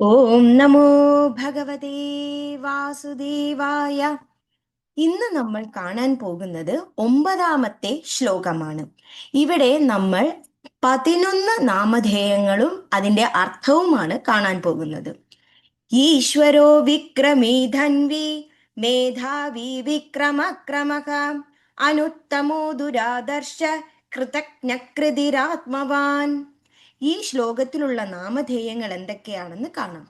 ഓം നമോ ഭഗവതേ വാസുദേവായ. ഇന്ന് നമ്മൾ കാണാൻ പോകുന്നത് ഒമ്പതാമത്തെ ശ്ലോകമാണ്. ഇവിടെ നമ്മൾ പതിനൊന്ന് നാമധേയങ്ങളും അതിന്റെ അർത്ഥവുമാണ് കാണാൻ പോകുന്നത്. ഈശ്വരോ വിക്രമീ ധൻവി മേധാവി വിക്രമക്രമക അനുത്തമോ ദുരാദർശ കൃതജ്ഞകൃതിരാത്മവാൻ. ഈ ശ്ലോകത്തിലുള്ള നാമധേയങ്ങൾ എന്തൊക്കെയാണെന്ന് കാണാം.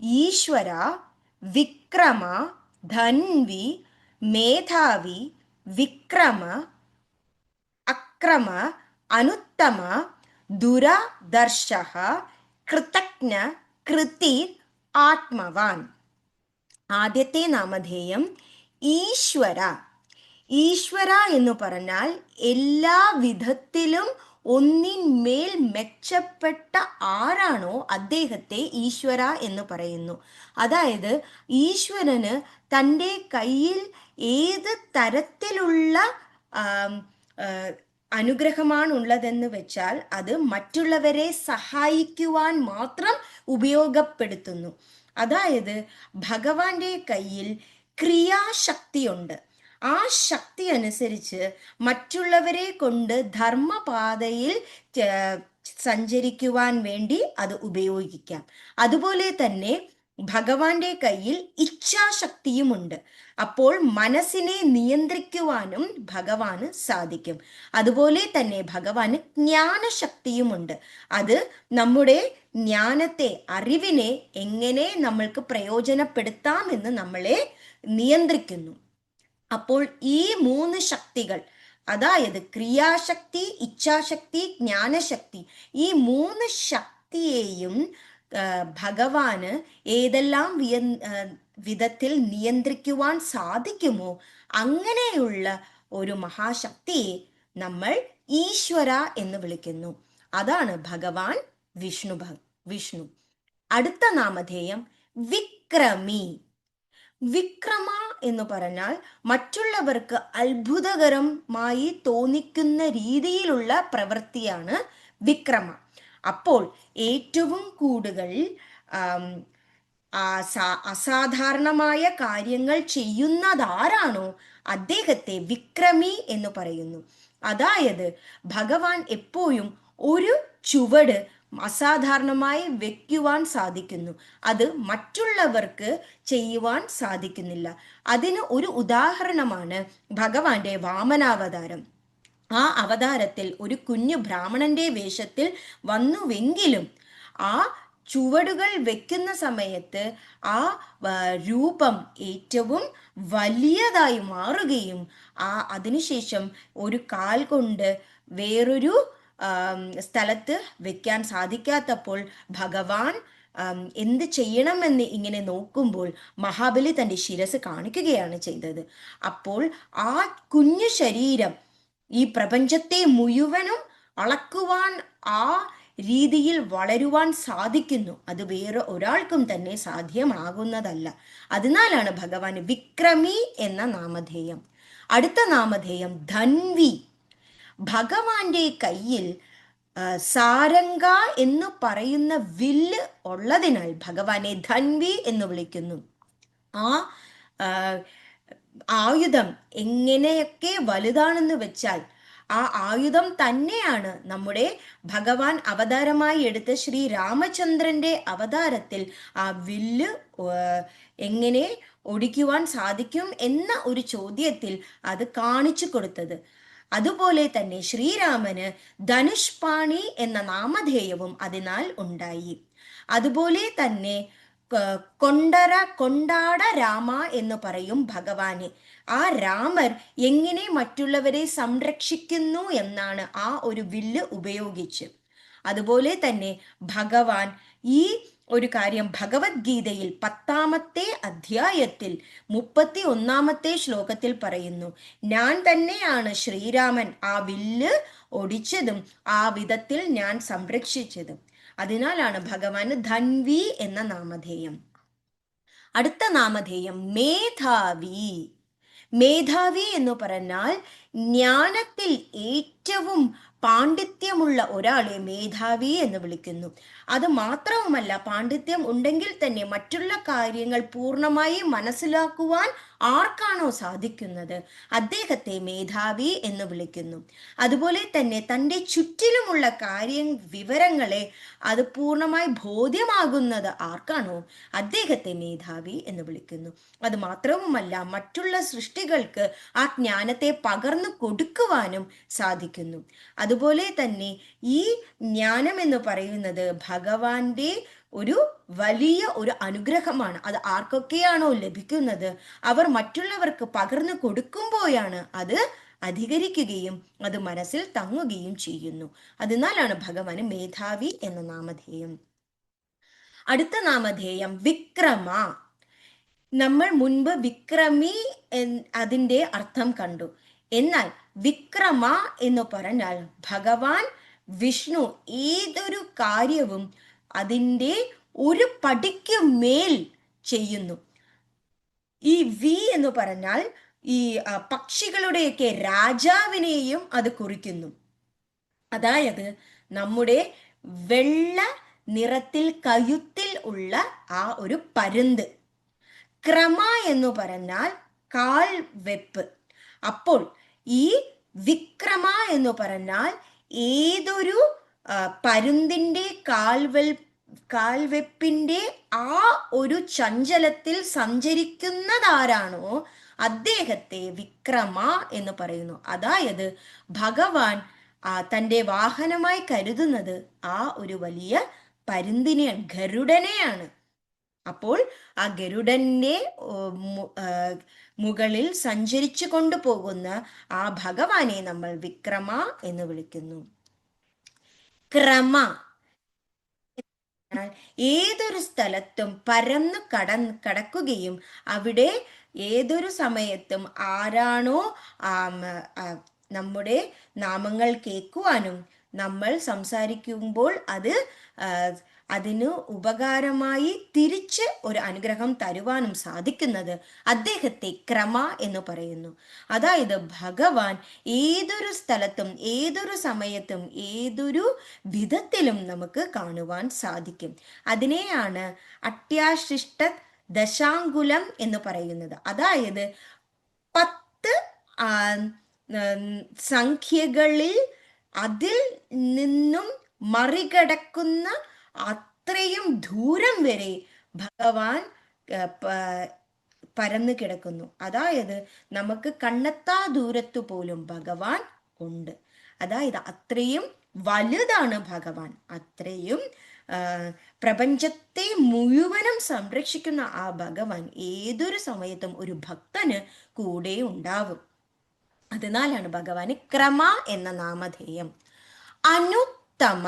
ഈശ്വര വിക്രമ ധൻവി മേധാവി വിക്രമ അക്രമ അനുത്തമ ദുരദർശ കൃതജ്ഞ കൃതി ആത്മവാൻ. ആദ്യത്തെ നാമധേയം ഈശ്വര. ഈശ്വര എന്ന് പറഞ്ഞാൽ എല്ലാ വിധത്തിലും ഒന്നിന്മേൽ മെച്ചപ്പെട്ട ആരാണോ അദ്ദേഹത്തെ ഈശ്വര എന്ന് പറയുന്നു. അതായത് ഈശ്വരന് തന്റെ കയ്യിൽ ഏത് തരത്തിലുള്ള അനുഗ്രഹമാണ് ഉള്ളതെന്ന് വെച്ചാൽ അത് മറ്റുള്ളവരെ സഹായിക്കുവാൻ മാത്രം ഉപയോഗപ്പെടുത്തുന്നു. അതായത് ഭഗവാന്റെ കയ്യിൽ ക്രിയാശക്തിയുണ്ട്. ആ ശക്തി അനുസരിച്ച് മറ്റുള്ളവരെ കൊണ്ട് ധർമ്മപാതയിൽ സഞ്ചരിക്കുവാൻ വേണ്ടി അത് ഉപയോഗിക്കാം. അതുപോലെ തന്നെ ഭഗവാന്റെ കയ്യിൽ ഇച്ഛാശക്തിയുമുണ്ട് അപ്പോൾ മനസ്സിനെ നിയന്ത്രിക്കുവാനും ഭഗവാന് സാധിക്കും. അതുപോലെ തന്നെ ഭഗവാന് ജ്ഞാനശക്തിയുമുണ്ട് അത് നമ്മുടെ ജ്ഞാനത്തെ അറിവിനെ എങ്ങനെ നമ്മൾക്ക് പ്രയോജനപ്പെടുത്താമെന്ന് നമ്മളെ നിയന്ത്രിക്കുന്നു. അപ്പോൾ ഈ മൂന്ന് ശക്തികൾ അതായത് ക്രിയാശക്തി ഇച്ഛാശക്തി ജ്ഞാനശക്തി ഈ മൂന്ന് ശക്തിയെയും ഭഗവാന് ഏതെല്ലാം വിയ വിധത്തിൽ നിയന്ത്രിക്കുവാൻ സാധിക്കുമോ അങ്ങനെയുള്ള ഒരു മഹാശക്തിയെ നമ്മൾ ഈശ്വര എന്ന് വിളിക്കുന്നു. അതാണ് ഭഗവാൻ വിഷ്ണു വിഷ്ണു. അടുത്ത നാമധേയം വിക്രമി. വിക്രമ എന്ന് പറഞ്ഞാൽ മറ്റുള്ളവർക്ക് അത്ഭുതകരമായി തോന്നിക്കുന്ന രീതിയിലുള്ള പ്രവൃത്തിയാണ് വിക്രമ. അപ്പോൾ ഏറ്റവും കൂടുതൽ അസാധാരണമായ കാര്യങ്ങൾ ചെയ്യുന്നതാരാണോ അദ്ദേഹത്തെ വിക്രമി എന്ന് പറയുന്നു. അതായത് ഭഗവാൻ എപ്പോഴും ഒരു ചുവട് അസാധാരണമായി വെക്കുവാൻ സാധിക്കുന്നു. അത് മറ്റുള്ളവർക്ക് ചെയ്യുവാൻ സാധിക്കുന്നില്ല. അതിന് ഒരു ഉദാഹരണമാണ് ഭഗവാന്റെ വാമനാവതാരം. ആ അവതാരത്തിൽ ഒരു കുഞ്ഞു ബ്രാഹ്മണന്റെ വേഷത്തിൽ വന്നുവെങ്കിലും ആ ചുവടുകൾ വെക്കുന്ന സമയത്ത് ആ രൂപം ഏറ്റവും വലിയതായി മാറുകയും ആ അതിനുശേഷം ഒരു കാൽ കൊണ്ട് വേറൊരു സ്ഥലത്ത് വെക്കാൻ സാധിക്കാത്തപ്പോൾ ഭഗവാൻ എന്ത് ചെയ്യണമെന്ന് ഇങ്ങനെ നോക്കുമ്പോൾ മഹാബലി തന്റെ ശിരസ് കാണിക്കുകയാണ് ചെയ്തത്. അപ്പോൾ ആ കുഞ്ഞു ശരീരം ഈ പ്രപഞ്ചത്തെ മുഴുവനും അളക്കുവാൻ ആ രീതിയിൽ വളരുവാൻ സാധിക്കുന്നു. അത് വേറെ ഒരാൾക്കും തന്നെ സാധ്യമാകുന്നതല്ല. അതിനാലാണ് ഭഗവാൻ വിക്രമി എന്ന നാമധേയം. അടുത്ത നാമധേയം ധൻവി. ഭഗവാന്റെ കയ്യിൽ സാരംഗ എന്ന് പറയുന്ന വില്ല് ഉള്ളതിനാൽ ഭഗവാനെ ധൻവി എന്ന് വിളിക്കുന്നു. ആ ആയുധം എങ്ങനെയൊക്കെ വലുതാണെന്ന് വെച്ചാൽ ആ ആയുധം തന്നെയാണ് നമ്മുടെ ഭഗവാൻ അവതാരമായി എടുത്ത ശ്രീ രാമചന്ദ്രന്റെ അവതാരത്തിൽ ആ വില്ല് എങ്ങനെ ഒടിക്കുവാൻ സാധിക്കും എന്ന ഒരു ചോദ്യത്തിൽ അത് കാണിച്ചു കൊടുത്തത്. അതുപോലെ തന്നെ ശ്രീരാമന് ധനുഷ്പാണി എന്ന നാമധേയവും അതിനാൽ ഉണ്ടായി. അതുപോലെ തന്നെ കൊണ്ടര കൊണ്ടാട രാമ എന്ന് പറയും ഭഗവാനെ. ആ രാമർ എങ്ങനെ മറ്റുള്ളവരെ സംരക്ഷിക്കുന്നു എന്നാണ് ആ ഒരു വില്ല് ഉപയോഗിച്ച്. അതുപോലെ തന്നെ ഭഗവാൻ ഈ ഒരു കാര്യം ഭഗവത്ഗീതയിൽ പത്താമത്തെ അധ്യായത്തിൽ മുപ്പത്തി ഒന്നാമത്തെ ശ്ലോകത്തിൽ പറയുന്നു. ഞാൻ തന്നെയാണ് ശ്രീരാമൻ ആ വില്ല് ഒടിച്ചതും ആ വിധത്തിൽ ഞാൻ സംരക്ഷിച്ചതും. അതിനാലാണ് ഭഗവാന് ധൻവി എന്ന നാമധേയം. അടുത്ത നാമധേയം മേധാവി. മേധാവി എന്ന് പറഞ്ഞാൽ ജ്ഞാനത്തിൽ ഏറ്റവും പാണ്ഡിത്യമുള്ള ഒരാളെ മേധാവി എന്ന് വിളിക്കുന്നു. അത് മാത്രവുമല്ല പാണ്ഡിത്യം ഉണ്ടെങ്കിൽ തന്നെ മറ്റുള്ള കാര്യങ്ങൾ പൂർണമായി മനസ്സിലാക്കുവാൻ ആർക്കാണോ സാധിക്കുന്നത്? അദ്ദേഹത്തെ മേധാവി എന്ന് വിളിക്കുന്നു. അതുപോലെ തന്നെ തന്റെ ചുറ്റിലുമുള്ള കാര്യ വിവരങ്ങളെ അത് പൂർണമായി ബോധ്യമാകുന്നത് ആർക്കാണോ? അദ്ദേഹത്തെ മേധാവി എന്ന് വിളിക്കുന്നു. അത് മാത്രവുമല്ല മറ്റുള്ള സൃഷ്ടികൾക്ക് ആ ജ്ഞാനത്തെ പകർന്നു കൊടുക്കുവാനും സാധിക്കുന്നു. അതുപോലെ തന്നെ ഈ ജ്ഞാനം എന്ന് പറയുന്നത് ഭഗവാന്റെ ഒരു വലിയ ഒരു അനുഗ്രഹമാണ്. അത് ആർക്കൊക്കെയാണോ ലഭിക്കുന്നത്? അവർ മറ്റുള്ളവർക്ക് പകർന്നു കൊടുക്കുമ്പോഴാണ് അത് അധികരിക്കുകയും അത് മനസ്സിൽ തങ്ങുകയും ചെയ്യുന്നു. അതിനാലാണ് ഭഗവാന് മേധാവി എന്ന നാമധേയം. അടുത്ത നാമധേയം വിക്രമ. നമ്മൾ മുൻപ് വിക്രമി അതിന്റെ അർത്ഥം കണ്ടു. എന്നാൽ വിക്രമ എന്ന് പറഞ്ഞാൽ ഭഗവാൻ വിഷ്ണു ഏതൊരു കാര്യവും അതിന്റെ ഒരു പടിക്ക് മേൽ ചെയ്യുന്നു. ഈ വി എന്ന് പറഞ്ഞാൽ ഈ പക്ഷികളുടെയൊക്കെ രാജാവിനെയും അത് കുറിക്കുന്നു. അതായത് നമ്മുടെ വെള്ള നിറത്തിൽ കയുത്തിൽ ഉള്ള ആ ഒരു പരുന്ത്. ക്രമ എന്ന് പറഞ്ഞാൽ കാൽ വെപ്പ്. അപ്പോൾ ഈ വിക്രമ എന്ന് പറഞ്ഞാൽ ഏതൊരു പരുന്തിന്റെ കാൽവൽ കാൽവെപ്പിന്റെ ആ ഒരു ചഞ്ചലത്തിൽ സഞ്ചരിക്കുന്നതാരാണോ അദ്ദേഹത്തെ വിക്രമ എന്ന് പറയുന്നു. അതായത് ഭഗവാൻ തന്റെ വാഹനമായി കരുതുന്നത് ആ ഒരു വലിയ പരുന്തിനെ ഗരുഡനെയാണ്. അപ്പോൾ ആ ഗരുഡന്റെ മുകളിൽ സഞ്ചരിച്ചു കൊണ്ടുപോകുന്ന ആ ഭഗവാനെ നമ്മൾ വിക്രമ എന്ന് വിളിക്കുന്നു. ക്രമ. ഏതൊരു സ്ഥലത്തും പരന്നു കട കടക്കുകയും അവിടെ ഏതൊരു സമയത്തും ആരാണോ നമ്മുടെ നാമങ്ങൾ കേൾക്കുവാനും നമ്മൾ സംസാരിക്കുമ്പോൾ അത് അതിന് ഉപകാരമായി തിരിച്ച് ഒരു അനുഗ്രഹം തരുവാനും സാധിക്കുന്നത് അദ്ദേഹത്തെ ക്രമ എന്ന് പറയുന്നു. അതായത് ഭഗവാൻ ഏതൊരു സ്ഥലത്തും ഏതൊരു സമയത്തും ഏതൊരു വിധത്തിലും നമുക്ക് കാണുവാൻ സാധിക്കും. അതിനെയാണ് അത്യാശിഷ്ട ദശാങ്കുലം എന്ന് പറയുന്നത്. അതായത് പത്ത് സംഖ്യകളിൽ അതിൽ നിന്നും മറികടക്കുന്ന അത്രയും ദൂരം വരെ ഭഗവാൻ പരന്നു കിടക്കുന്നു. അതായത് നമുക്ക് കണ്ണെത്താ ദൂരത്തു പോലും ഭഗവാൻ ഉണ്ട്. അതായത് അത്രയും വലുതാണ് ഭഗവാൻ. അത്രയും പ്രപഞ്ചത്തെ മുഴുവനും സംരക്ഷിക്കുന്ന ആ ഭഗവാൻ ഏതൊരു സമയത്തും ഒരു ഭക്തന് കൂടെ ഉണ്ടാവും. അതിനാലാണ് ഭഗവാന് ക്രമ എന്ന നാമധേയം. അനുത്തമ.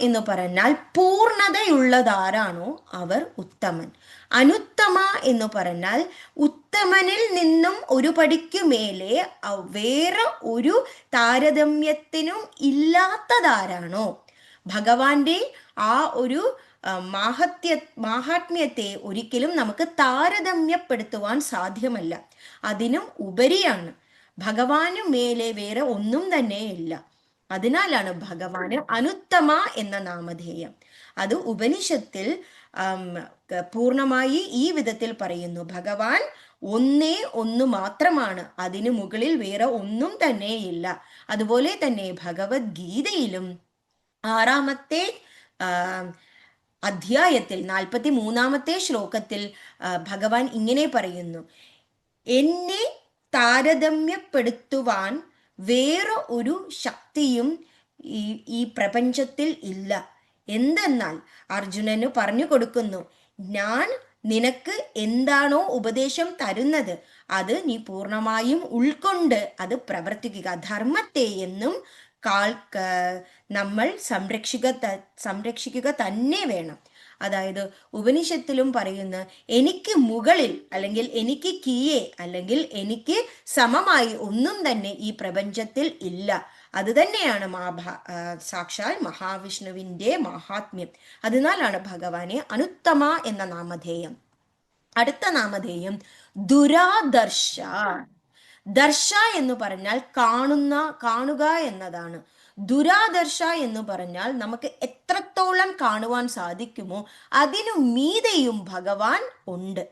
എന്ന് പറഞ്ഞാൽ പൂർണതയുള്ളതാരാണോ അവർ ഉത്തമൻ. അനുത്തമ എന്ന് പറഞ്ഞാൽ ഉത്തമനിൽ നിന്നും ഒരു പടിക്കു മേലെ വേറെ ഒരു താരതമ്യത്തിനും ഇല്ലാത്തതാരാണോ? ഭഗവാന്റെ ആ ഒരു മാഹത്യ മാഹാത്മ്യത്തെ ഒരിക്കലും നമുക്ക് താരതമ്യപ്പെടുത്തുവാൻ സാധ്യമല്ല. അതിനും ഉപരിയാണ്. ഭഗവാനു മേലെ വേറെ ഒന്നും തന്നെ ഇല്ല അതിനാലാണ് ഭഗവാന് അനുത്തമ എന്ന നാമധേയം. അത് ഉപനിഷത്തിൽ പൂർണമായി ഈ വിധത്തിൽ പറയുന്നു. ഭഗവാൻ ഒന്നേ ഒന്ന് മാത്രമാണ്. അതിനു മുകളിൽ വേറെ ഒന്നും തന്നെയില്ല. അതുപോലെ തന്നെ ഭഗവത്ഗീതയിലും ആറാമത്തെ അധ്യായത്തിൽ നാൽപ്പത്തി മൂന്നാമത്തെ ശ്ലോകത്തിൽ ഭഗവാൻ ഇങ്ങനെ പറയുന്നു. എന്നെ താരതമ്യപ്പെടുത്തുവാൻ വേറെ ഒരു ശക്തിയും ഈ ഈ പ്രപഞ്ചത്തിൽ ഇല്ല. എന്തെന്നാൽ അർജുനന് പറഞ്ഞു കൊടുക്കുന്നു ഞാൻ നിനക്ക് എന്താണോ ഉപദേശം തരുന്നത് അത് നീ പൂർണമായും ഉൾക്കൊണ്ട് അത് പ്രവർത്തിക്കുക. ധർമ്മത്തെ എന്നും കാൽ നമ്മൾ സംരക്ഷിക്കുക സംരക്ഷിക്കുക തന്നെ വേണം. അതായത് ഉപനിഷത്തിലും പറയുന്ന എനിക്ക് മുകളിൽ അല്ലെങ്കിൽ എനിക്ക് കീയെ അല്ലെങ്കിൽ എനിക്ക് സമമായി ഒന്നും തന്നെ ഈ പ്രപഞ്ചത്തിൽ ഇല്ല. അത് തന്നെയാണ് മാഭാ സാക്ഷാൽ മഹാവിഷ്ണുവിന്റെ മഹാത്മ്യം. അതിനാലാണ് ഭഗവാനെ അനുത്തമ എന്ന നാമധേയം. അടുത്ത നാമധേയം ദുരാദർശ. ദർശ എന്ന് പറഞ്ഞാൽ കാണുന്ന കാണുക എന്നതാണ്. ദുരാദർശ എന്ന് പറഞ്ഞാൽ നമുക്ക് എത്രത്തോളം കാണുവാൻ സാധിക്കുമോ അതിനു മീതയും ഭഗവാൻ ഉണ്ട്.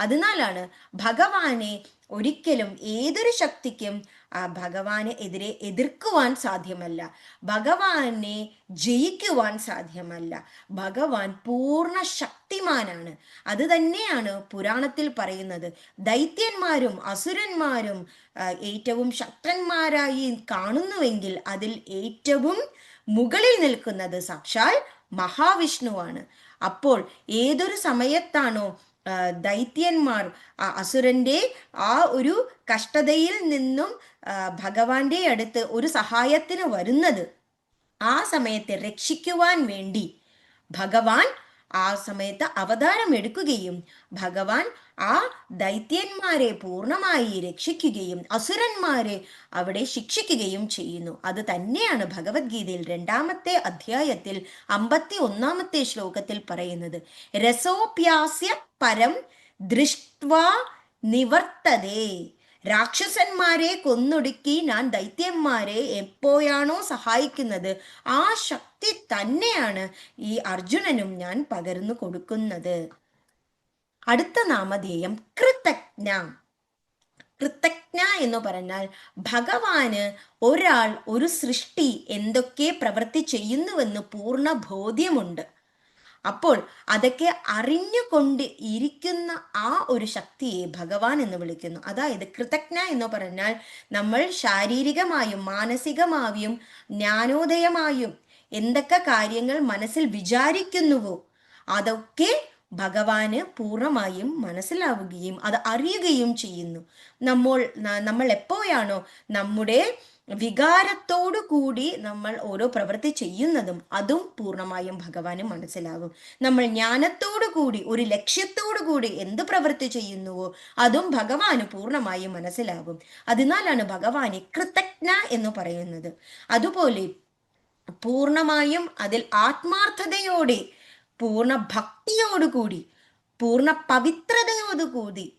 അതിനാലാണ് ഭഗവാനെ ഒരിക്കലും ഏതൊരു ശക്തിക്കും ആ ഭഗവാനെ എതിരെ എതിർക്കുവാൻ സാധ്യമല്ല. ഭഗവാനെ ജയിക്കുവാൻ സാധ്യമല്ല. ഭഗവാൻ പൂർണ ശക്തിമാനാണ്. അത് തന്നെയാണ് പുരാണത്തിൽ പറയുന്നത്. ദൈത്യന്മാരും അസുരന്മാരും ഏറ്റവും ശക്തന്മാരായി കാണുന്നുവെങ്കിൽ അതിൽ ഏറ്റവും മുകളിൽ നിൽക്കുന്നത് സാക്ഷാൽ മഹാവിഷ്ണുവാണ്. അപ്പോൾ ഏതൊരു സമയത്താണോ ദൈത്യന്മാർ ആ അസുരന്റെ ആ ഒരു കഷ്ടതയിൽ നിന്നും ഭഗവാന്റെ അടുത്ത് ഒരു സഹായത്തിന് വരുന്നത്. ആ സമയത്തെ രക്ഷിക്കുവാൻ വേണ്ടി ഭഗവാൻ ആ സമയത്ത് അവതാരം എടുക്കുകയും ഭഗവാൻ ആ ദൈത്യന്മാരെ പൂർണമായി രക്ഷിക്കുകയും അസുരന്മാരെ അവിടെ ശിക്ഷിക്കുകയും ചെയ്യുന്നു. അത് തന്നെയാണ് ഭഗവത്ഗീതയിൽ രണ്ടാമത്തെ അധ്യായത്തിൽ അമ്പത്തി ഒന്നാമത്തെ ശ്ലോകത്തിൽ പറയുന്നത്. രസോപ്യാസ്യ പരം ദൃഷ്ട്വാ നിവർത്തതേ. രാക്ഷസന്മാരെ കൊന്നൊടുക്കി ഞാൻ ദൈത്യന്മാരെ എപ്പോഴാണോ സഹായിക്കുന്നത് ആ ശക്തി തന്നെയാണ് ഈ അർജുനനും ഞാൻ പകർന്നു കൊടുക്കുന്നത്. അടുത്ത നാമധേയം കൃതജ്ഞ. കൃതജ്ഞ എന്ന് പറഞ്ഞാൽ ഭഗവാന് ഒരാൾ ഒരു സൃഷ്ടി എന്തൊക്കെ പ്രവൃത്തി ചെയ്യുന്നുവെന്ന് പൂർണ ബോധ്യമുണ്ട്. അപ്പോൾ അതൊക്കെ അറിഞ്ഞുകൊണ്ട് ഇരിക്കുന്ന ആ ഒരു ശക്തിയെ ഭഗവാൻ എന്ന് വിളിക്കുന്നു. അതായത് കൃതജ്ഞ എന്ന് പറഞ്ഞാൽ നമ്മൾ ശാരീരികമായും മാനസികമായും ജ്ഞാനോദയമായും എന്തൊക്കെ കാര്യങ്ങൾ മനസ്സിൽ വിചാരിക്കുന്നുവോ അതൊക്കെ ഭഗവാന് പൂർണമായും മനസ്സിലാവുകയും അത് അറിയുകയും ചെയ്യുന്നു. നമ്മൾ നമ്മൾ എപ്പോഴാണോ നമ്മുടെ വികാരത്തോടു കൂടി നമ്മൾ ഓരോ പ്രവൃത്തി ചെയ്യുന്നതും അതും പൂർണമായും ഭഗവാന് മനസ്സിലാകും. നമ്മൾ ജ്ഞാനത്തോടു കൂടി ഒരു ലക്ഷ്യത്തോടു കൂടി എന്ത് പ്രവൃത്തി ചെയ്യുന്നുവോ അതും ഭഗവാന് പൂർണമായും മനസ്സിലാകും. അതിനാലാണ് ഭഗവാനെ കൃതജ്ഞ എന്ന് പറയുന്നത്. അതുപോലെ പൂർണമായും അതിൽ ആത്മാർത്ഥതയോടെ പൂർണ ഭക്തിയോടുകൂടി പൂർണ പവിത്രതയോടുകൂടി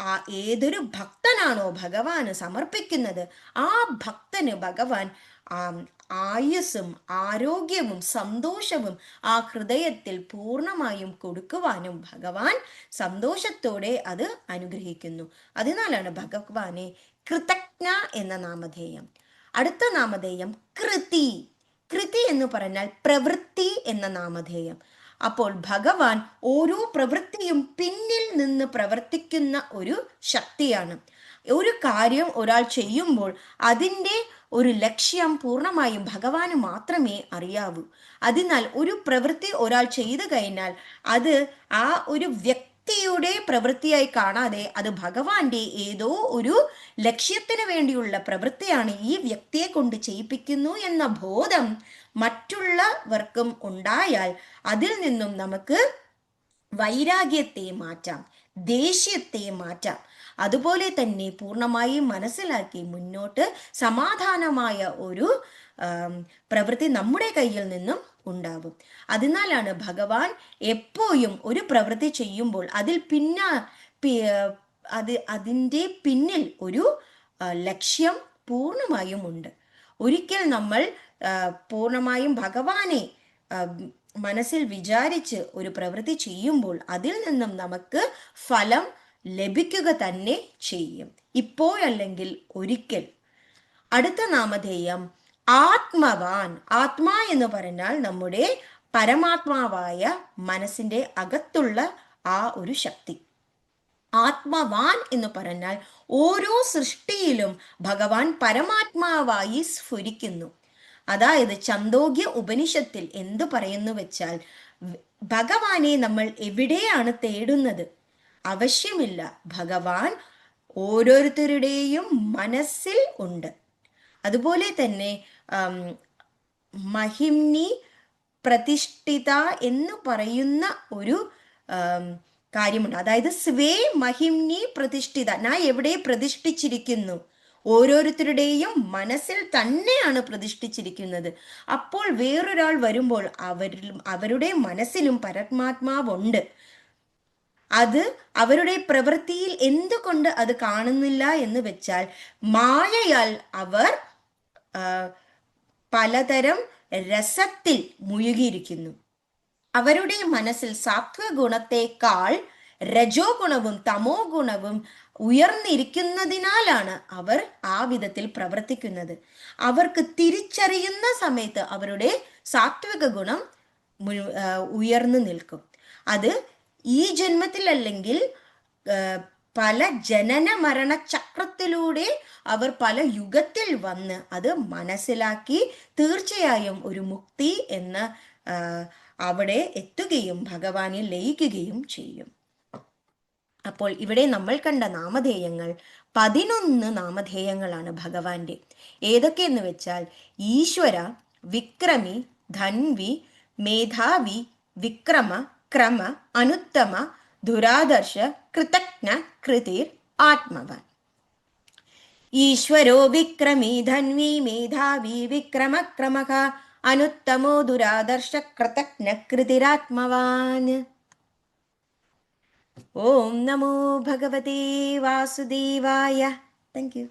ആ ഏതൊരു ഭക്തനാണോ ഭഗവാന് സമർപ്പിക്കുന്നത് ആ ഭക്തന് ഭഗവാൻ ആ ആയുസ്സും ആരോഗ്യവും സന്തോഷവും ആ ഹൃദയത്തിൽ പൂർണമായും കൊടുക്കുവാനും ഭഗവാൻ സന്തോഷത്തോടെ അത് അനുഗ്രഹിക്കുന്നു. അതിനാലാണ് ഭഗവാനെ കൃതജ്ഞ എന്ന നാമധേയം. അടുത്ത നാമധേയം കൃതി. കൃതി എന്ന് പറഞ്ഞാൽ പ്രവൃത്തി എന്ന നാമധേയം. അപ്പോൾ ഭഗവാൻ ഓരോ പ്രവൃത്തിയും പിന്നിൽ നിന്ന് പ്രവർത്തിക്കുന്ന ഒരു ശക്തിയാണ്. ഒരു കാര്യം ഒരാൾ ചെയ്യുമ്പോൾ അതിന്റെ ഒരു ലക്ഷ്യം പൂർണമായും ഭഗവാന് മാത്രമേ അറിയാവൂ. അതിനാൽ ഒരു പ്രവൃത്തി ഒരാൾ ചെയ്തു കഴിഞ്ഞാൽ അത് ആ ഒരു വ്യക്തിയുടെ പ്രവൃത്തിയായി കാണാതെ അത് ഭഗവാന്റെ ഏതോ ഒരു ലക്ഷ്യത്തിന് വേണ്ടിയുള്ള പ്രവൃത്തിയാണ് ഈ വ്യക്തിയെ കൊണ്ട് ചെയ്യിപ്പിക്കുന്നു എന്ന ബോധം മറ്റുള്ളവർക്കും ഉണ്ടായാൽ അതിൽ നിന്നും നമുക്ക് വൈരാഗ്യത്തെ മാറ്റാം ദേഷ്യത്തെ മാറ്റാം. അതുപോലെ തന്നെ പൂർണമായി മനസ്സിലാക്കി മുന്നോട്ട് സമാധാനമായ ഒരു പ്രവൃത്തി നമ്മുടെ കയ്യിൽ നിന്നും ഉണ്ടാവും അതിനാലാണ് ഭഗവാൻ എപ്പോഴും ഒരു പ്രവൃത്തി ചെയ്യുമ്പോൾ അതിൽ പിന്ന അത് അതിന്റെ പിന്നിൽ ഒരു ലക്ഷ്യം പൂർണമായും ഉണ്ട്. ഒരിക്കൽ നമ്മൾ പൂർണമായും ഭഗവാനെ മനസ്സിൽ വിചാരിച്ച് ഒരു പ്രവൃത്തി ചെയ്യുമ്പോൾ അതിൽ നിന്നും നമുക്ക് ഫലം ലഭിക്കുക തന്നെ ചെയ്യും. ഇപ്പോഴല്ലെങ്കിൽ ഒരിക്കൽ. അടുത്ത നാമധേയം ആത്മവാൻ ആത്മാ എന്ന് പറഞ്ഞാൽ നമ്മുടെ പരമാത്മാവായ മനസ്സിന്റെ അകത്തുള്ള ആ ഒരു ശക്തി. ആത്മവാൻ എന്ന് പറഞ്ഞാൽ ഓരോ സൃഷ്ടിയിലും ഭഗവാൻ പരമാത്മാവായി സ്ഫുരിക്കുന്നു. അതായത് ചന്തോഗ്യ ഉപനിഷത്തിൽ എന്തു പറയുന്നു വെച്ചാൽ ഭഗവാനെ നമ്മൾ എവിടെയാണ് തേടുന്നത്? ആവശ്യമില്ല ഭഗവാൻ ഓരോരുത്തരുടെയും മനസ്സിൽ ഉണ്ട്. അതുപോലെ തന്നെ മഹിംനി പ്രതിഷ്ഠിത എന്ന് പറയുന്ന ഒരു കാര്യമുണ്ട്. അതായത് സ്വേ മഹിംനി പ്രതിഷ്ഠിത. ഞാൻ എവിടെ പ്രതിഷ്ഠിച്ചിരിക്കുന്നു? ഓരോരുത്തരുടെയും മനസ്സിൽ തന്നെയാണ് പ്രതിഷ്ഠിച്ചിരിക്കുന്നത്. അപ്പോൾ വേറൊരാൾ വരുമ്പോൾ അവരിലും അവരുടെ മനസ്സിലും പരമാത്മാവുണ്ട്. അത് അവരുടെ പ്രവൃത്തിയിൽ എന്തുകൊണ്ട് അത് കാണുന്നില്ല എന്ന് വെച്ചാൽ മായയാൽ അവർ പലതരം രസത്തിൽ മുഴുകിയിരിക്കുന്നു. അവരുടെ മനസ്സിൽ സാത്വ ഗുണത്തെക്കാൾ രജോ ഗുണവും തമോ ഗുണവും ഉയർന്നിരിക്കുന്നതിനാലാണ് അവർ ആ വിധത്തിൽ പ്രവർത്തിക്കുന്നത്. അവർക്ക് തിരിച്ചറിയുന്ന സമയത്ത് അവരുടെ സാത്വിക ഗുണം ഉയർന്നു നിൽക്കും. അത് ഈ ജന്മത്തിലല്ലെങ്കിൽ ആ, പല ജനന മരണ ചക്രത്തിലൂടെ അവർ പല യുഗത്തിൽ വന്ന് അത് മനസ്സിലാക്കി തീർച്ചയായും ഒരു മുക്തി എന്ന് അവിടെ എത്തുകയും ഭഗവാനെ ലയിക്കുകയും ചെയ്യും. അപ്പോൾ ഇവിടെ നമ്മൾ കണ്ട നാമധേയങ്ങൾ പതിനൊന്ന് നാമധേയങ്ങളാണ് ഭഗവാന്റെ. ഏതൊക്കെയെന്ന് വെച്ചാൽ ഈശ്വര വിക്രമി ധൻവി മേധാവി വിക്രമ ക്രമ അനുത്തമ ദുരാദർശ कृतज्ञ कृतिर् आत्मवान् ईश्वरो विक्रमी धन्वी मेधावी विक्रमक्रमः अनुत्तमो दुरादर्श कृतज्ञ कृतिरात्मवान् ॐ नमो भगवते वासुदेवाय। Thank you